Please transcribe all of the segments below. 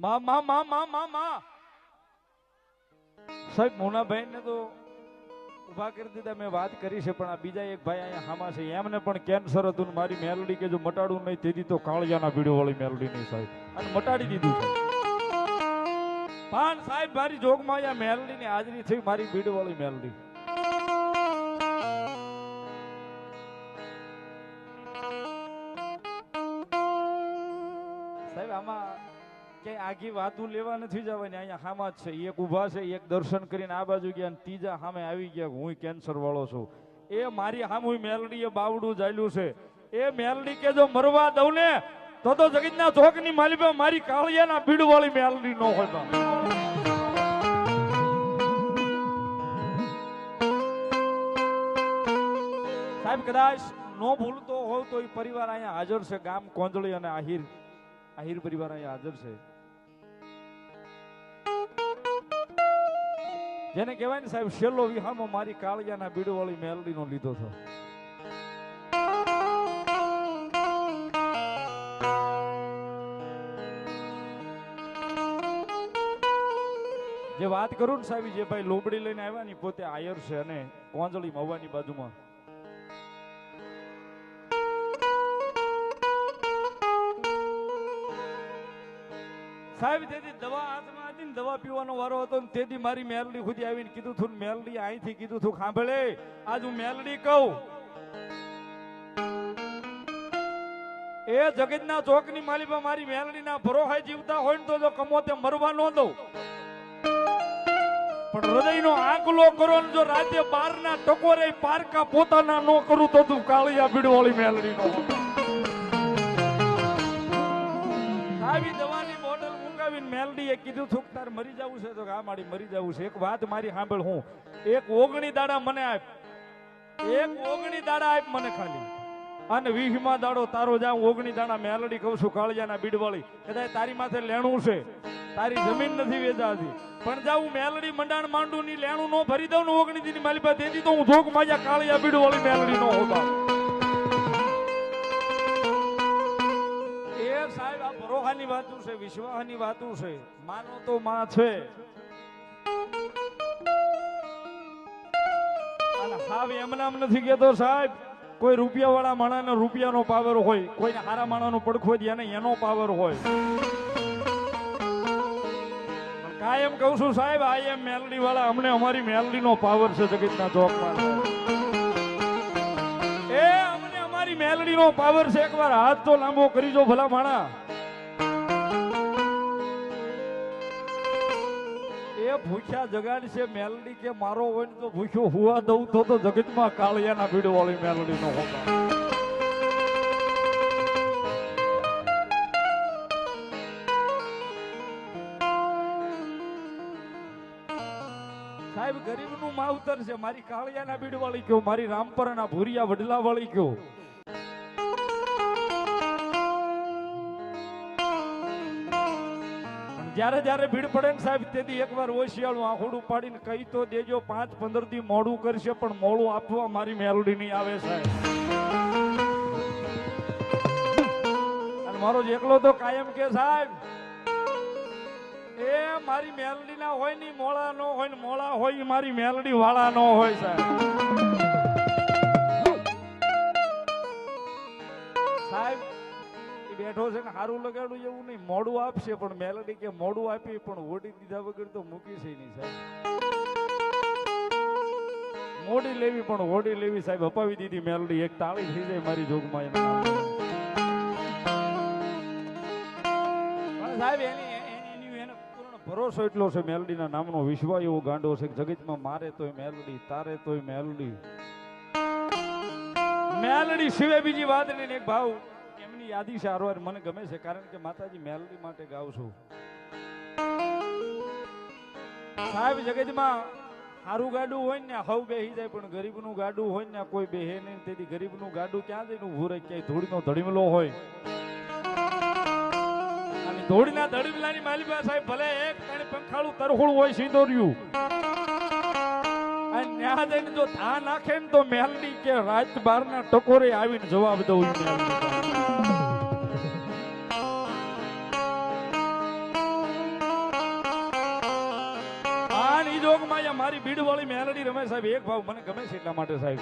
માં માં માં માં માં માં. સાહેબ મોનાભાઈ ને તો ઊભા કરી દીધા, મેં વાત કરી છે, પણ આ બીજા એક ભાઈ અહીંયા હામા છે. એમને પણ કેન્સર હતું મારી મેલડી કે જો મટાડું નહીં, તેથી તો કાળિયાના ભીડો વાળી મેલડી નહીં, સાહેબ. અને મટાડી દીધું છે. પણ સાહેબ, મારી જોગમાં અહીંયા મેલડી ની હાજરી થઈ, મારી ભીડ વાળી મેલડી. આગી વાતું લેવા નથી જવાની. અહીંયા હામાં જ છે. એક ઊભા છે, એક દર્શન કરીને આ બાજુ ગયા અને ત્રીજા સામે આવી ગયા હું કેન્સર વાળો છું. એ મારી સામું મેલડી એ બાવડું ચાલ્યું છે. એ મેલડી કે જો મરવા દઉં ને, તો તો જગતના ચોકની માલિકા મારી કાળિયાના ભીડ વાળી મેલડી નો હોય સાહેબ, કદાચ નો ભૂલતો હોય તો એ પરિવાર અહીંયા હાજર છે. ગામ કોંજળી અને આહિર આહિર પરિવાર અહીંયા હાજર છે. જેને કહેવાય ને સાહેબ, છેલ્લો વિહામો મારી કાળિયાના બીડવાળી મેલડીનો લીધો હતો જે વાત કરું ને સાહેબ, જે ભાઈ લોબડી લઈને આવ્યા ને પોતે આયર છે અને કોંજળી મવાની બાજુમાં. સાહેબ તેથી દવા હાથમાં દવા પીવાનો વારો હતો ને તેથી મારી મેલડી સુધી આવીને કીધું તું મેલડી અહીંથી કીધું તું સાંભળે આજ હું મેલડી કહું. એ જગતના ચોકની માલિકા મારી મેલડીના ભરોહાય જીવતા હોય ને તો જો કમોતે મરવા ન દઉં. પણ હૃદયનો આંકલો કરો ને જો રાતે બારના ટકોરે પારકા પોતાના ન કરું તો તું કાળિયા ભીડવાળી મેલડી નો આવી બોટલ મુકાવીને મેલડી એ કીધું છું તાર મરી જવું છે. તો આ મારી મરી જવું છે. એક વાત મારી સાંભળ હું. એક ઓગણી દાડા મને આપ. એક ઓગણી દાડા આપ મને ખાલી. અને વીસમાં દાડો તારો જાઉં ઓગણી દાડા મેલડી કહું છું, કાળિયાના બીડવાળી. કદાચ તારી માથે લેણું છે. તારી જમીન નથી વેચાતી. પણ જાઉં મેલડી મંડાણ માંડું ની લેણું નો ભરી દઉં ને ઓગણી દીની મારી પાસે તેથી તો હું જોક માજા કાળિયા બીડવાળી મેલડી નો હોતા. આ વાતું છે વિશ્વાસની વાતું છે. માનો તો માં છે. હાવ એમનામ નથી કેતો સાહેબ. કોઈ રૂપિયા વાળા માણાનો રૂપિયાનો પાવર હોય, કોઈને હારા માણાનો પડખો દે એનો પાવર હોય. કાયમ કહું છું સાહેબ, આ એમ મેલડી વાળા અમને અમારી મેલડી નો પાવર છે જગતના ચોકમાં. એ અમને અમારી મેલડી નો પાવર છે. એકવાર હાથ તો લાંબો કરી જો ભલા માણા. એ ભૂખ્યા છે મેલડી કે મારો હોય ને તો ભૂખ્યો હુવા દઉં તો તો જગતમાં કાળિયાના ભીડ વાળી મેલડી નો હોતા સાહેબ, ગરીબનું માવતર છે. મારી કાળિયાના બીડવાળી કયો, મારી રામપરાના ભૂરિયા વડલા વાળી કયો? જ્યારે જ્યારે ભીડ પડે ને સાહેબ, તેથી એકવાર ઓશિયાળું આંખોડું પાડીને કહી તો દેજો, પાંચ પંદર દી મોડું કરશે, પણ મોડું આપવા મારી મેલડી નહીં આવે સાહેબ. અને મારો એકલો તો કાયમ કે સાહેબ, એ મારી મેલડી ના હોયની મોળા નો હોય ને મોળા હોય મારી મેલડી વાળા નો હોય સાહેબ. સાહેબ બેઠો છે ને સારું લગાડું એવું નહીં, મોડું આપશે, પણ મેલડી કે મોડું આપી, પણ ઓડી દીધા વગર તો મૂકી નહીં સાહેબ. મોડી લેવી, પણ ઓડી લેવી સાહેબ, અપાવી દીધી મેલડી, એક તાળી થઈ જાય મારી જોગમાં સાહેબ ભરોસો એટલો છે મેલડીના નામનો વિશ્વ એવો ગાંડો છે જગતમાં મારે તોય મેલડી, તારે તોય મેલડી. મેલડી સિવાય બીજી વાત નહીં એક ભાવ એમની યાદી છે હારવાર મને ગમે છે, કારણ કે માતાજી મેલડી માટે ગાઉં છું. સાહેબ જગતમાં સારું ગાડું હોય ને, હવ બેહી જાય, પણ ગરીબનું ગાડું હોય ને, કોઈ બેહે નહીં, તેથી ગરીબનું ગાડું ક્યાં જઈને ઊભું રહે, ક્યાંય ધૂળનો ધડીમલો હોય. અને ધોળીના ધડીમલાની માલિકા સાહેબ, ભલે એક ત્રણ પંખાળું તરખોળું હોય સિંદોર્યું અને ન્યા જો ધા નાખે ને તો મેલડી કે રાત બાર ના ટકોરે આવીને જવાબ દઉં મારી ભીડ વાળી મેલડી રમે સાહેબ, એક ભાવ મને ગમે છે એટલા માટે સાહેબ.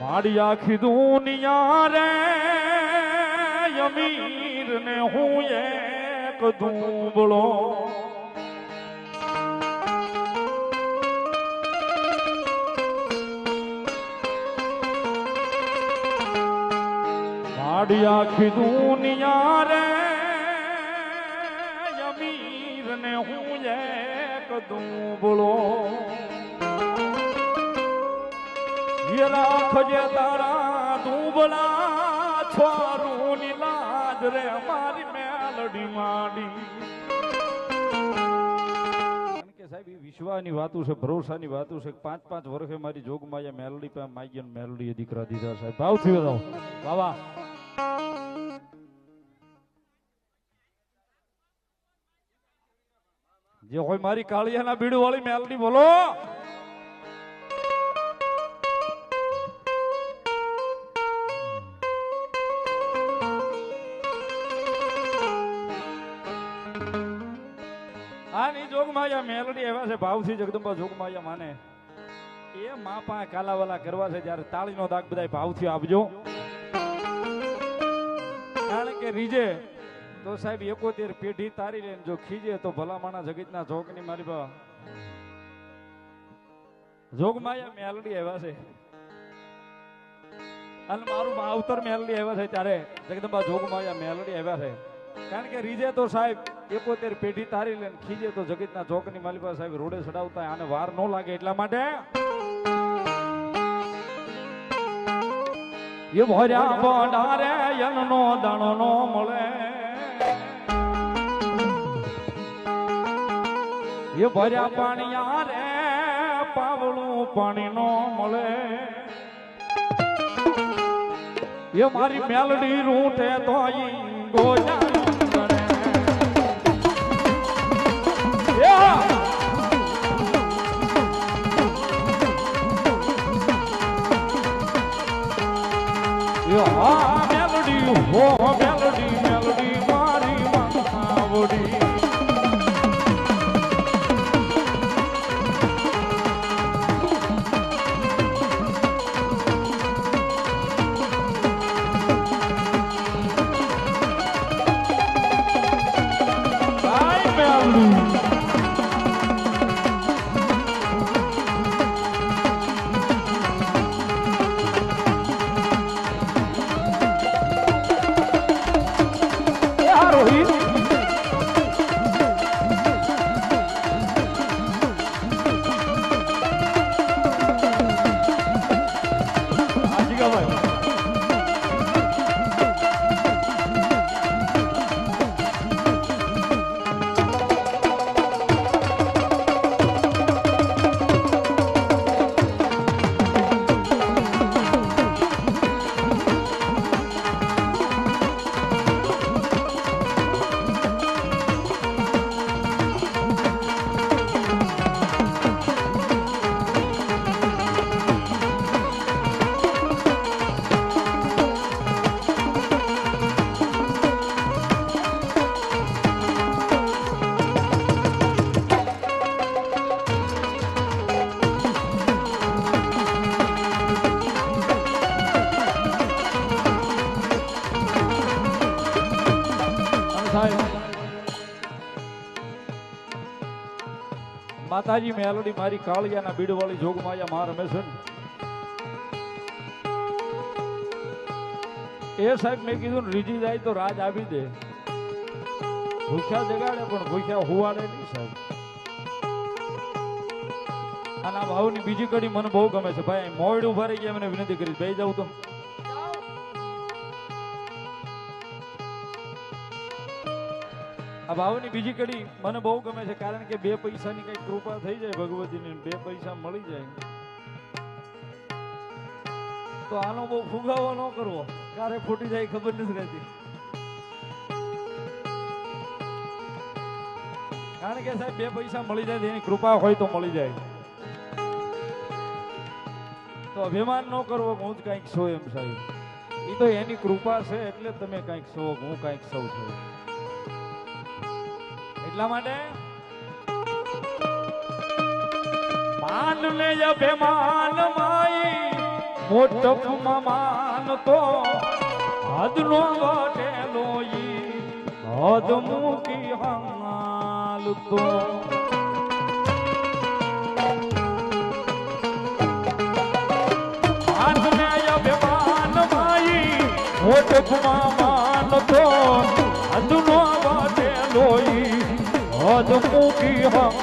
મારી આખી દુનિયા રે અમીર ને હું એક ધૂબળો મારી આખી દુનિયા રે અમીર ને હું એક દુબળો એ રાખજે તારા દુબળા છોરું ની લાજ રે મારી મેલડી માંડી કારણ કે સાહેબ એ વિશ્વાની વાતું છે ભરોસાની વાતું છે પાંચ પાંચ વર્ષે મારી જોગમાયા મેલડી પાસે માગી અને મેલડીએ દીકરા દીધા સાહેબ ભાવ થયો જાઓ બાબા જે હોય મારી કાળિયાના ભીડ વાળી મેલડી બોલો. આની જોગમાયા મેલડી એવા છે, ભાવથી જગદંબા જોગમાયા માને. એ મા પા કાલાવાલા કરવા છે, જ્યારે તાળીનો દાગ બધા ભાવથી આપજો. કે રીજે. તો સાહેબ એકોતેર પેઢી તારી લે જો ખીજે તો ભલામાણા જગતના ચોકની મારી બા. જોગમાયા મેલડી આવ્યા છે. અને મારું માવતર મેલડી આવ્યા છે ત્યારે. જગદંબા જોગમાયા મેલડી આવ્યા છે. કારણ કે રીજે તો સાહેબ એકોતેર પેઢી તારી લે ખીજે તો જગતના ચોકની માલિકા સાહેબ રોડે ચડાવતા આને વાર ન લાગે એટલા માટે. એ ભર્યા ભંડારે યનનો દાણો નો મળે. એ ભર્યા પાણી રે પાવળું પાણી નો મળે. એ મારી મેલડી રૂઠે તો ઈ સાહેબ માતાજી, મેલડી મારી કાળિયાના બીડવાળી જોગમાયા માં રમે છે એ સાહેબ મેં કીધું રીજી જાય તો રાજ આપી દે. ભૂખ્યા જગાડે, પણ ભૂખ્યા હુવાડે નહીં સાહેબ. આના ભાવની બીજી કડી મને બહુ ગમે છે. ભાઈ મોડ ઊભા રહી ગયા મને વિનંતી કરી બે જાઉં તો આ ભાવની બીજી કડી મને બહુ ગમે છે, કારણ કે બે પૈસાની કઈ કૃપા થઈ જાય ભગવતીની બે પૈસા મળી જાય. તો આનો બહુ ફુગાવો ન કરવો. ક્યારે ફૂટી જાય ખબર નથી રહેતી. કારણ કે સાહેબ, બે પૈસા મળી જાય એની કૃપા હોય તો મળી જાય. તો અભિમાન ન કરવો હું જ કાંઈક છું એમ સાહેબ. એ તો એની કૃપા છે એટલે તમે કાંઈક છો હું કાંઈક સૌ છું એટલા માટે? માનને અભિમાન માઈ, મોટપમાં માનતો, હદનો વટેલો ઈ, હદ મૂકી હાલતો મોટપમાં માનતો હદનો વટેલો ઈ હદ મૂકી હા